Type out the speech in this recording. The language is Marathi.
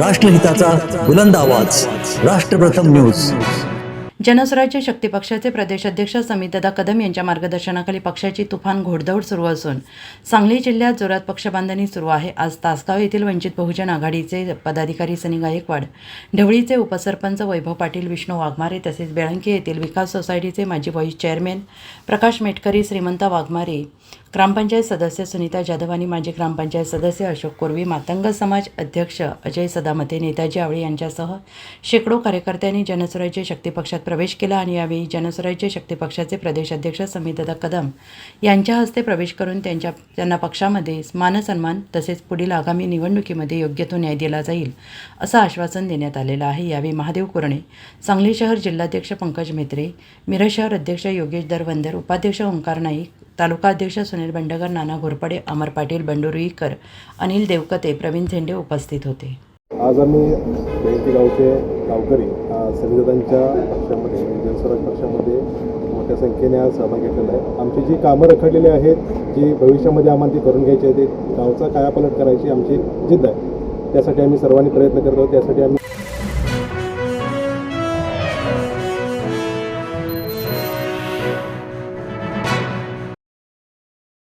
राष्ट्रहिताचा बुलंद आवाज. राष्ट्रप्रथम न्यूज. जनस्वराज्य शक्ती पक्षाचे प्रदेशाध्यक्ष समितदा कदम यांच्या मार्गदर्शनाखाली पक्षाची तुफान घोडदौड सुरू असून सांगली जिल्ह्यात जोरात पक्षबांधणी सुरू आहे. आज तासगाव येथील वंचित बहुजन आघाडीचे पदाधिकारी सनी गायकवाड ढवळीचे उपसरपंच वैभव पाटील विष्णू वाघमारे तसेच बेळंकी येथील विकास सोसायटीचे माजी व्हाईस चेअरमॅन प्रकाश मेटकरी श्रीमंत वाघमारे ग्रामपंचायत सदस्य सुनीता जाधव आणि माजी ग्रामपंचायत सदस्य अशोक कोरवी मातंग समाज अध्यक्ष अजय सदामते नेताजी आवळे यांच्यासह शेकडो कार्यकर्त्यांनी जनस्वराज्य शक्ती पक्षात प्रवेश केला आणि यावेळी जनस्वराज्य शक्ती पक्षाचे प्रदेशाध्यक्ष समितदा कदम यांच्या हस्ते प्रवेश करून त्यांच्या त्यांना पक्षामध्ये मानसन्मान तसेच पुढील आगामी निवडणुकीमध्ये योग्य तो न्याय दिला जाईल असं आश्वासन देण्यात आलेलं आहे. यावेळी महादेव कुरणे सांगली शहर जिल्हाध्यक्ष पंकज मेत्रे मिरज शहर अध्यक्ष योगेश दरवंदर उपाध्यक्ष ओंकार नाईक तालुका अध्यक्ष सुनील बंडगर नाना घोरपडे अमर पाटील बंडू अनिल देवकते प्रवीण झेंडे उपस्थित होते. आज आम्ही जयंती गावचे गावकरी संविधानांच्या पक्षामध्ये जनस्वराज पक्षामध्ये मोठ्या संख्येने आज सहभाग घेतलेला आहे. आमची जी कामं रखडलेली आहेत जी भविष्यामध्ये आम्हाला ती करून घ्यायची आहे ते गावचा कायापालट करायची आमची जिद्द आहे. त्यासाठी आम्ही सर्वांनी प्रयत्न करत आहोत त्यासाठी आम्ही